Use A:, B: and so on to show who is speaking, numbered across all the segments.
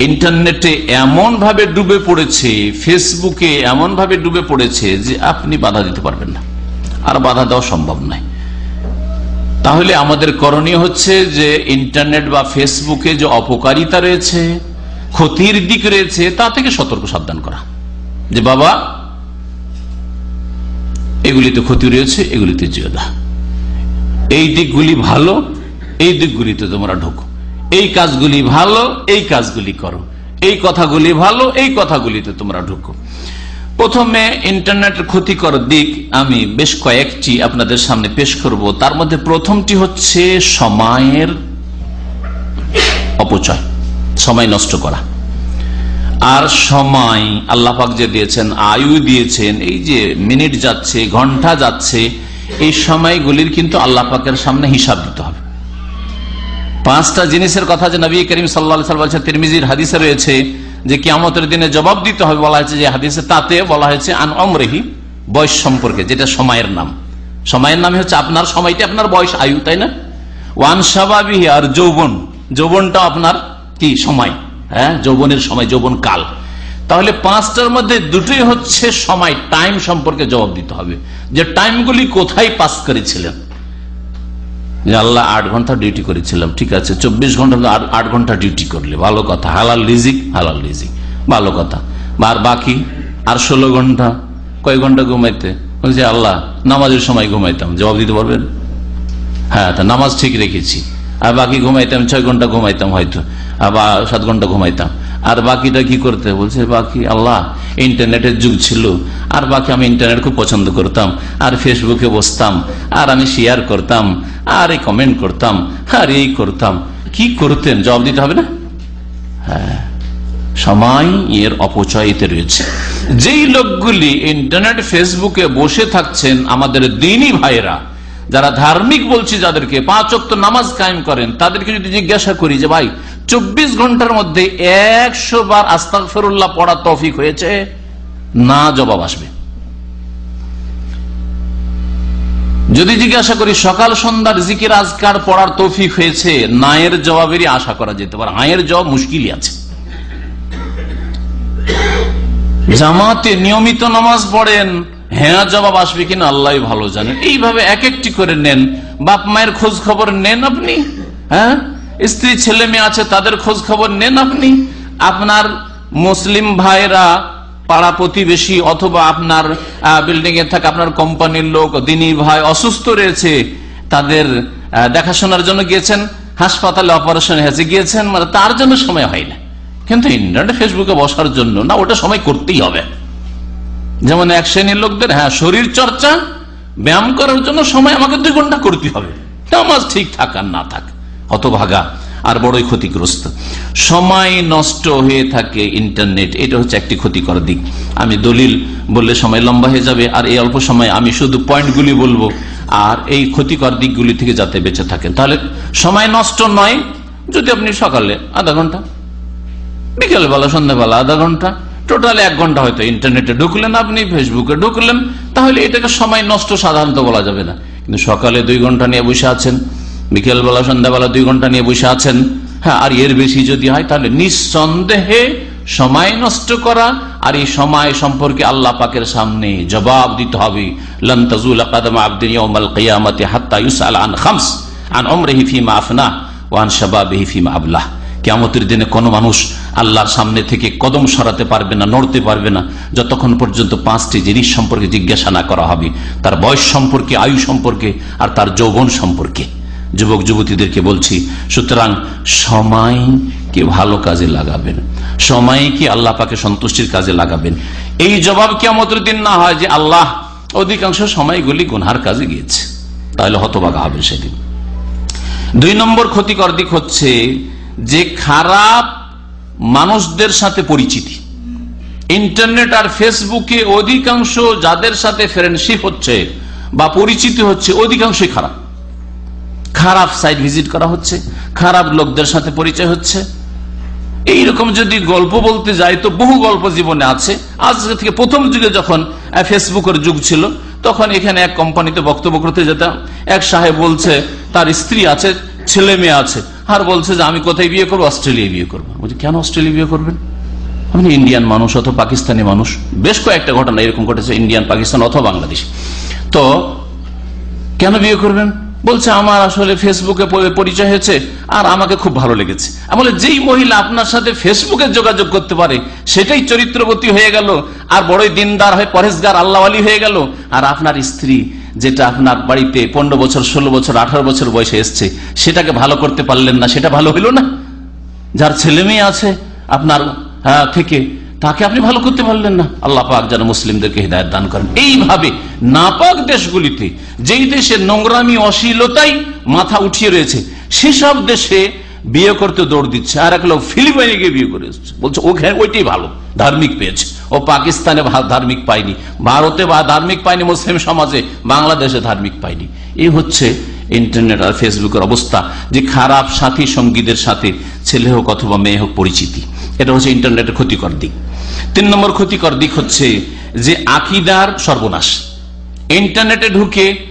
A: ইন্টারনেটে এমন ভাবে ডুবে পড়েছে, ফেসবুকে এমন ভাবে ডুবে পড়েছে যে আপনি বাধা দিতে পারবেন না। আর বাধা দেওয়া সম্ভব নয়। তাহলে আমাদের করণীয় হচ্ছে যে ইন্টারনেট বা ফেসবুকে যে অপকারিতা রয়েছে, ক্ষতির দিক রয়েছে, তা থেকে সতর্ক সাবধান করা। যে বাবা, এগুলিতে ক্ষতি রয়েছে, এগুলিতে যেও এই দিকগুলি ভালো, এই দিকগুলিতে তোমরা ঢোকো। এই কাজগুলি ভালো, এই কাজগুলি করো। এই কথাগুলি ভালো, এই কথাগুলিতে তোমরা ঢুকো। প্রথমে ইন্টারনেটের ক্ষতিকর দিক আমি বেশ কয়েকটি আপনাদের সামনে পেশ করব। তার মধ্যে প্রথমটি হচ্ছে সময়ের অপচয়, সময় নষ্ট করা। আর সময় আল্লাপাক যে দিয়েছেন, আয়ু দিয়েছেন, এই যে মিনিট যাচ্ছে, ঘণ্টা যাচ্ছে, এই সময়গুলির কিন্তু আল্লাহ পাকের সামনে হিসাব দিতে হবে। পাঁচটা জিনিসের কথা যে নবী করিম সাল্লা বলছে তিরমিজির হাদিসে রয়েছে যে কিয়ামতের দিনে জবাব দিতে হবে বলা হয়েছে যে হাদিসে তাতে বলা হয়েছে, আন অমরেহি বয়স সম্পর্কে, যেটা সময়ের নাম। সময়ের নামে হচ্ছে আপনার সময়টি আপনার বয়স, আয়ু, তাই না? ওয়ান সাবাবিহি আর যৌবন যৌবনটা আপনার কি? সময়। হ্যাঁ যৌবনের সময়, যৌবন কাল। তাহলে পাঁচটার মধ্যে দুটোই হচ্ছে সময়, টাইম সম্পর্কে জবাব দিতে হবে। যে টাইমগুলি কোথায় পাস করেছিলেন? যে আল্লাহ আট ঘণ্টা ডিউটি করেছিলাম, ঠিক আছে? চব্বিশ ঘণ্টা আট ঘণ্টা ডিউটি করলে। ভালো কথা। হালাল লিজিক হালাল লিজিক ভালো কথা। আর বাকি? আর ষোলো ঘণ্টা। কয় ঘণ্টা ঘুমাইতে? বলছে, আল্লাহ, নামাজের সময় ঘুমাইতাম। জবাব দিতে পারবেন? হ্যাঁ তা নামাজ ঠিক রেখেছি। আর বাকি ঘুমাইতাম, ছয় ঘণ্টা ঘুমাইতাম হয়তো। আবার সাত ঘণ্টা ঘুমাইতাম। আর বাকিটা কি করতে? বলছে, বাকি আল্লাহ ইন্টারনেটের যুগ ছিল। আর বাকি আমি ইন্টারনেট খুব পছন্দ করতাম, আর ফেসবুকে বসতাম, আর আমি শেয়ার করতাম, আর এই কমেন্ট করতাম, আর এই করতাম। কি করতেন? জবাব দিতে হবে না? হ্যাঁ সময় এর অপচয় এতে রয়েছে। যেই লোকগুলি ইন্টারনেট ফেসবুকে বসে থাকছেন আমাদের দিনই ভাইরা যারা ধার্মিক বলছি যাদেরকে, পাঁচ অক্ত নামাজ কায়েম করেন, তাদেরকে যদি জিজ্ঞাসা করি যে ভাই, চব্বিশ ঘণ্টার মধ্যে একশো বার আস্তাক ফেরুল্লাহ পড়া তফিক হয়েছে? না জবাব আসবে। যদি জিজ্ঞাসা করি, সকাল সন্ধ্যার জিকির আজকার পড়ার তৌফিক হয়েছে, নায়ের জবাবেরই আশা করা যেতে পারে। আয়ের জবাব মুশকিলই আছে। জামাতে নিয়মিত নামাজ পড়েন হ্যাঁ জবাব আসবে কিনা আল্লাহ ভালো জানেন এইভাবে এক একটি করে নেন। বাপ মায়ের খোঁজ খবর নেন আপনি? হ্যাঁ? স্ত্রী, ছেলে মেয়ে আছে, তাদের খোঁজ খবর নেন আপনি? আপনার মুসলিম ভাইরা পাড়া প্রতিবেশী অথবা আপনার বিল্ডিং এ থাকে আপনার কোম্পানির লোক, দিনী ভাই অসুস্থ রয়েছে, তাদের দেখাশোনার জন্য গিয়েছেন, হাসপাতালে অপারেশন হয়েছে, গিয়েছেন মানে তার জন্য সময় হয় না। কিন্তু ইন্টারনেট ফেসবুকে বসার জন্য না, ওটা সময় করতেই হবে। যেমন এক শ্রেণির লোকদের হ্যাঁ শরীর চর্চা, ব্যায়াম করার জন্য সময় আমাকে দুই ঘণ্টা করতে হবে। নামাজ ঠিক থাক আর না থাক, হতভাগা। আর বড়ই ক্ষতিগ্রস্ত। সময় নষ্ট হয়ে থাকে ইন্টারনেট এটা হচ্ছে একটি ক্ষতিকর দিক। আমি দলিল বললে সময় লম্বা হয়ে যাবে, আর এই অল্প সময় আমি শুধু পয়েন্টগুলি বলব, আর এই ক্ষতিকর দিকগুলি থেকে যাতে বেঁচে থাকেন। তাহলে সময় নষ্ট নয়, যদি আপনি সকালে আধা ঘণ্টা, বিকেলবেলা, সন্ধ্যাবেলা আধা ঘণ্টা, টোটাল এক ঘণ্টা হয়তো ইন্টারনেটে ঢুকলেন আপনি ফেসবুকে ঢুকলেন, তাহলে এটাকে সময় নষ্ট সাধারণত বলা যাবে না। কিন্তু সকালে দুই ঘণ্টা নিয়ে বসে আছেন বিকেলবেলা, সন্ধ্যাবেলা দুই ঘণ্টা নিয়ে বসে আছেন। হ্যাঁ আর এর বেশি যদি হয়, তাহলে নিঃসন্দেহে সময় নষ্ট করা আর এই সময় সম্পর্কে আল্লাহ পাকের সামনে জবাব দিতে হবে। লন্তাজুল কাদম আবদিন ইয়াউমাল কিয়ামতি হাত্তা ইউসআল আন খামস, আন উমরিহি ফিমা আফনা ওয়া শাবাবিহি ফিমা আবলাহ। কেমতের দিনে কোনো মানুষ আল্লাহর সামনে থেকে কদম সরাতে পারবে না, নড়তে পারবে না। যতক্ষণ পর্যন্ত পাঁচটি জিনিস সম্পর্কে জিজ্ঞাসা না করা হবে, তার বয়স সম্পর্কে, আয়ু সম্পর্কে আর তার যৌবন সম্পর্কে। যুবক যুবতীদেরকে বলছি, সুতরাং সময়কে ভালো কাজে লাগাবেন। সময়কে আল্লাহ পাকে সন্তুষ্টির কাজে লাগাবেন? এই জবাব কেমতের দিন না হয় যে আল্লাহ অধিকাংশ সময়গুলি গুনহার কাজে গিয়েছে। তাহলে হতবাগা হবে সেদিন। দুই নম্বর ক্ষতিকর দিক হচ্ছে যে খারাপ মানুষদের সাথে পরিচিতি। ইন্টারনেট আর ফেসবুকে অধিকাংশ যাদের সাথে ফ্রেন্ডশিপ হচ্ছে বা পরিচিতি হচ্ছে অধিকাংশই খারাপ। খারাপ সাইট ভিজিট করা হচ্ছে, খারাপ লোকদের সাথে পরিচয় হচ্ছে। এইরকম যদি গল্প বলতে যাই, তো বহু গল্প জীবনে আছে। আজ থেকে প্রথম যুগে যখন ফেসবুকের যুগ ছিল, তখন এখানে এক কোম্পানিতে বক্তব্য করতে যেতাম। এক সাহেব বলছে, তার স্ত্রী আছে, ছেলে মেয়ে আছে। আর বলছে যে, আমি কোথায় বিয়ে করব? অস্ট্রেলিয়া বিয়ে করব। বলছি, কেন অস্ট্রেলিয়া বিয়ে করবেন? আপনি ইন্ডিয়ান মানুষ অথবা পাকিস্তানি মানুষ। বেশ কয়েকটা ঘটনা এরকম ঘটেছে, ইন্ডিয়ান, পাকিস্তান অথবা বাংলাদেশ। তো, কেন বিয়ে করবেন? বলছে, আমার আসলে ফেসবুকে পরিচয় হয়েছে আর আমাকে খুব ভালো লেগেছে। বলে, যেই মহিলা আপনার সাথে ফেসবুকে যোগাযোগ করতে পারে, সেটাই চরিত্রবতী হয়ে গেল আর বড়ই দিনদার হয়ে পরেশগার আল্লাহ আলী হয়ে গেল। আর আপনার স্ত্রী, যেটা আপনার বাড়িতে পনেরো বছর, ষোলো বছর, আঠারো বছর বয়সে এসছে, সেটাকে ভালো করতে পারলেন না, সেটা ভালো হইল না? যার ছেলে মেয়ে আছে, আপনার থেকে তাকে আপনি ভালো করতে পারলেন না। আল্লাহ পাক যেন মুসলিমদেরকে হৃদায়ত দান করেন। এইভাবে নাপাক দেশগুলিতে, যেই দেশে নোংরামি, অশ্লীলতাই মাথা উঠিয়ে রয়েছে, সেসব দেশে বিয়ে করতে দৌড় দিচ্ছে। আর এক লোক ফিলিপাইনে গিয়ে বিয়ে করে এসছে। বলছে ওখানে ওইটাই ভালো, ধার্মিক পেয়েছে। ও পাকিস্তানে ধার্মিক পায়নি। ভারতে বা ধার্মিক পায়নি, মুসলিম সমাজে বাংলাদেশে ধার্মিক পায়নি। এই হচ্ছে ইন্টারনেট আর ফেসবুকের অবস্থা, যে খারাপ সাথী সঙ্গীদের সাথে, ছেলে হোক অথবা মেয়ে হোক পরিচিতি। এটা হচ্ছে ইন্টারনেটের ক্ষতিকর দিক। তিন নম্বর ক্ষতিকর দিক হচ্ছে যে আকিদার সর্বনাশ। ইন্টারনেটে ঢুকে,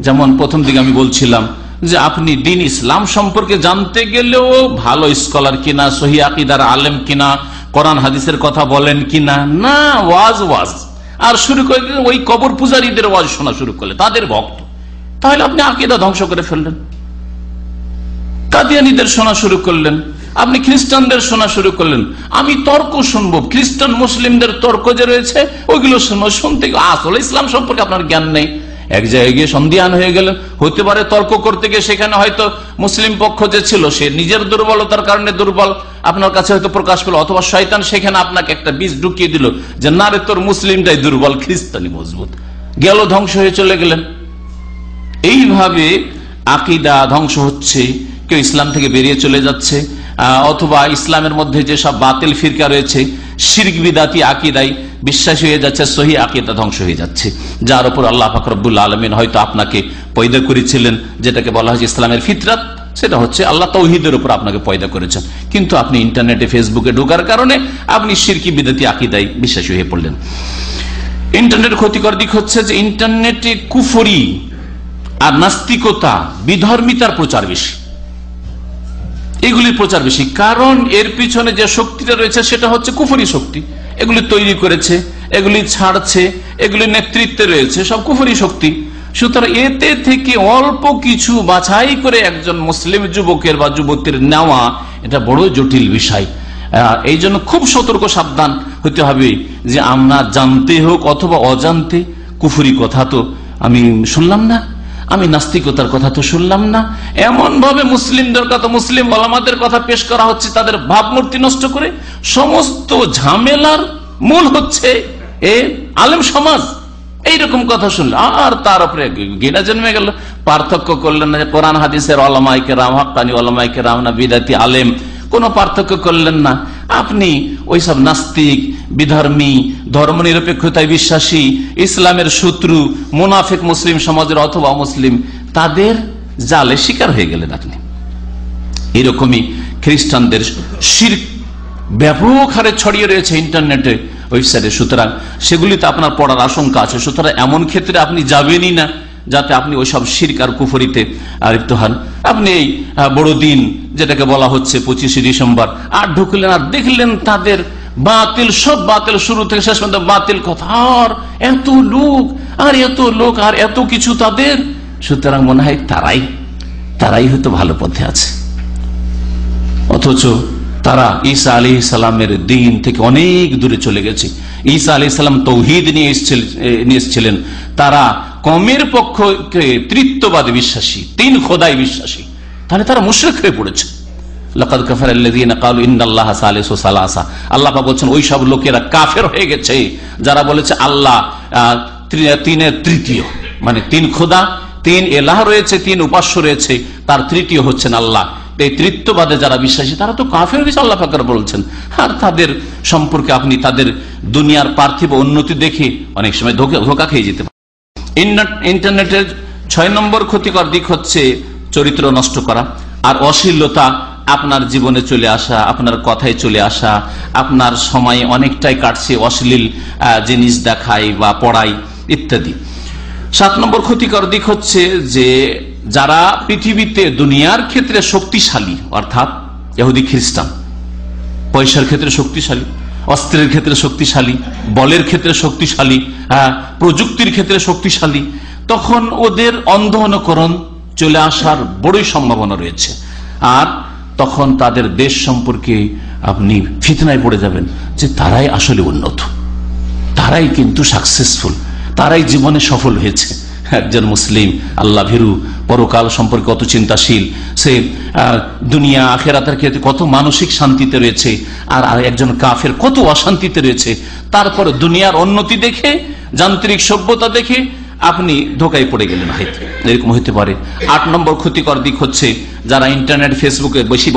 A: যেমন প্রথম দিকে আমি বলছিলাম, যে আপনি দিন ইসলাম সম্পর্কে জানতে গেলেও ভালো স্কলার কিনা, সহি আকিদার আলেম কিনা, কোরআন হাদিসের কথা বলেন কিনা, না, ওয়াজ ওয়াজ। আর শুরু করে ওই কবর পূজারীদের ওয়াজ শোনা শুরু করলে তাদের ভক্ত। তাহলে আপনি আকিদা ধ্বংস করে ফেললেন। কাদিয়ানিদের শোনা শুরু করলেন। আপনি খ্রিস্টানদের শোনা শুরু করলেন। আমি তর্ক শুনব। খ্রিস্টান মুসলিমদের তর্ক যে রয়েছে, ওইগুলো শুনব শুনতে আসলে ইসলাম সম্পর্কে আপনার জ্ঞান নেই। এক জায়গায় গিয়ে সন্ধিয়ান হয়ে গেলেন হতে পারে তর্ক করতে গিয়ে সেখানে হয়তো মুসলিম পক্ষ যে ছিল, সে নিজের দুর্বলতার কারণে দুর্বল। আপনার কাছে হয়তো প্রকাশ পেল, অথবা শয়তান সেখানে আপনাকে একটা বীজ ঢুকিয়ে দিল যে, না রে, তোর মুসলিমটাই দুর্বল খ্রিস্টানি মজবুত। গেল, ধ্বংস হয়ে চলে গেলেন। এইভাবে আকিদা ধ্বংস হচ্ছে, কেউ ইসলাম থেকে বেরিয়ে চলে যাচ্ছে। অথবা ইসলামের মধ্যে যেসব বাতিল ফিরকা রয়েছে, শির্ক বিদাতি আকিদাই বিশ্বাস হয়ে যাচ্ছে, সহি আকিদা ধ্বংস হয়ে যাচ্ছে। যার উপর আল্লাহ ফাকরবুল্লা আলমিন হয়তো আপনাকে পয়দা করেছিলেন, যেটাকে বলা হয়েছে ইসলামের ফিতরাত, সেটা হচ্ছে আল্লাহ তৌহিদের উপর আপনাকে পয়দা করেছেন। কিন্তু আপনি ইন্টারনেটে, ফেসবুকে ঢোকার কারণে আপনি শিরকি বিদাতি আকিদাই বিশ্বাসী হয়ে পড়লেন। ইন্টারনেট ক্ষতিকর দিক হচ্ছে যে ইন্টারনেটে কুফরি আর নাস্তিকতা, বিধর্মিতার প্রচার বেশি। এগুলির প্রচার বেশি। কারণ এর পিছনে যে শক্তিটা রয়েছে, সেটা হচ্ছে কুফরি শক্তি। এগুলি তৈরি করেছে, এগুলি ছাড়ছে, এগুলি নেতৃত্বে রয়েছে, সব কুফরি শক্তি। সুতরাং এতে থেকে অল্প কিছু বাছাই করে একজন মুসলিম যুবকের বা যুবতীর নেওয়া, এটা বড় জটিল বিষয়। এই জন্য খুব সতর্ক, সাবধান হতে হবে যে আমরা জানতে হোক অথবা অজান্তে কুফুরি কথা তো আমি শুনলাম না। আমি নাস্তিকতার কথা তো শুনলাম না। এমন ভাবে মুসলিমদের কথা মুসলিম ওলামাদের কথা পেশ করা হচ্ছে, তাদের ভাবমূর্তি নষ্ট করে। সমস্ত ঝামেলার মূল হচ্ছে এ আলেম সমাজ। এইরকম কথা শুনলে আর তার উপরে গিনা জন্মে গেল। পার্থক্য করলেন না যে কোরআন, হাদিসের অলমাইকে রাম হকানি অলমাইকে রাম না, বিদাতি আলেম। কোনো পার্থক্য করলেন না। আপনি ওইসব নাস্তিক, বিধর্মী ধর্ম নিরপেক্ষতায় বিশ্বাসী, ইসলামের শত্রু, মুনাফিক মুসলিম সমাজের অথবা মুসলিম তাদের জালে শিকার হয়ে গেলেন আপনি। এরকমই খ্রিস্টানদের শির ব্যাপক হারে ছড়িয়ে রয়েছে ইন্টারনেটে ওয়েবসাইটে। সুতরাং সেগুলিতে আপনার পড়ার আশঙ্কা আছে। সুতরাং এমন ক্ষেত্রে আপনি যাবেনই না যাতে আপনি ওইসব শির্ক আর কুফরিতে লিপ্ত হন। আপনি এই বড়দিন যেটাকে বলা হচ্ছে পঁচিশে ডিসেম্বর। আর ঢুকলেন আর দেখলেন তাদের বাতিল, সব বাতিল, শুরু থেকে শেষ পর্যন্ত বাতিল কথা। আর এত লোক, আর এত লোক, আর এত কিছু তাদের। সুতরাং মনে হয় তারাই তারাই হয়তো ভালো পথে আছে। অথচ তারা ঈসা আলী সালামের দিন থেকে অনেক দূরে চলে গেছে। ঈসা আলী সালাম তৌহিদ নিয়ে এসেছিলেন। তারা কমের পক্ষে তৃত্ববাদ বিশ্বাসী, তিন খোদাই বিশ্বাসী। তাহলে তারা মুশ্রেক হয়ে পড়েছে। আল্লাহ বলছেন, ওই সব লোকেরা কাফের হয়ে গেছে। যারা বলেছে আল্লাহ তিনের তৃতীয় মানে তিন খোদা, তিন এলাহ রয়েছে, তিন উপাস্য রয়েছে, তার তৃতীয় হচ্ছেন আল্লাহ। এই তৃত্ববাদে যারা বিশ্বাসী, তারা তো কাফের হয়েছে আল্লাহ ফাকর বলছেন। আর তাদের সম্পর্কে আপনি তাদের দুনিয়ার পার্থিব উন্নতি দেখে অনেক সময় ধোকা খেয়ে যেতে পারেন। ইন্টারনেটের ছয় নম্বর ক্ষতিকর দিক হচ্ছে চরিত্র নষ্ট করা, আর অশ্লীলতা আপনার জীবনে চলে আসা, আপনার কথায় চলে আসা, আপনার সময় অনেকটাই কাটছে অশ্লীল জিনিস দেখাই বা পড়াই ইত্যাদি। সাত নম্বর ক্ষতিকর দিক হচ্ছে যে যারা পৃথিবীতে দুনিয়ার ক্ষেত্রে শক্তিশালী, অর্থাৎ ইহুদি খ্রিস্টান, পয়সার ক্ষেত্রে শক্তিশালী, অস্ত্রের ক্ষেত্রে শক্তিশালী, বলের ক্ষেত্রে শক্তিশালী প্রযুক্তির ক্ষেত্রে শক্তিশালী, তখন ওদের অন্ধ অনুকরণ চলে আসার বড়ই সম্ভাবনা রয়েছে। আর তখন তাদের দেশ সম্পর্কে আপনি ফিতনায় পড়ে যাবেন যে তারাই আসলে উন্নত। তারাই কিন্তু সাকসেসফুল তারাই জীবনে সফল হয়েছে। একজন মুসলিম, আল্লাহ ভীরু, পরকাল সম্পর্কে কত চিন্তাশীল। সে দুনিয়া, আখেরাতের ক্ষেত্রে কত মানসিক শান্তিতে রয়েছে। আর একজন কাফের কত অশান্তিতে রয়েছে। তারপর দুনিয়ার উন্নতি দেখে, যান্ত্রিক সভ্যতা দেখে আপনি ধোকায় পড়ে গেলেন হয়তো এরকম হইতে পারে। আট নম্বর ক্ষতিকর দিক হচ্ছে যারা ইন্টারনেট ফেসবুকে বেশি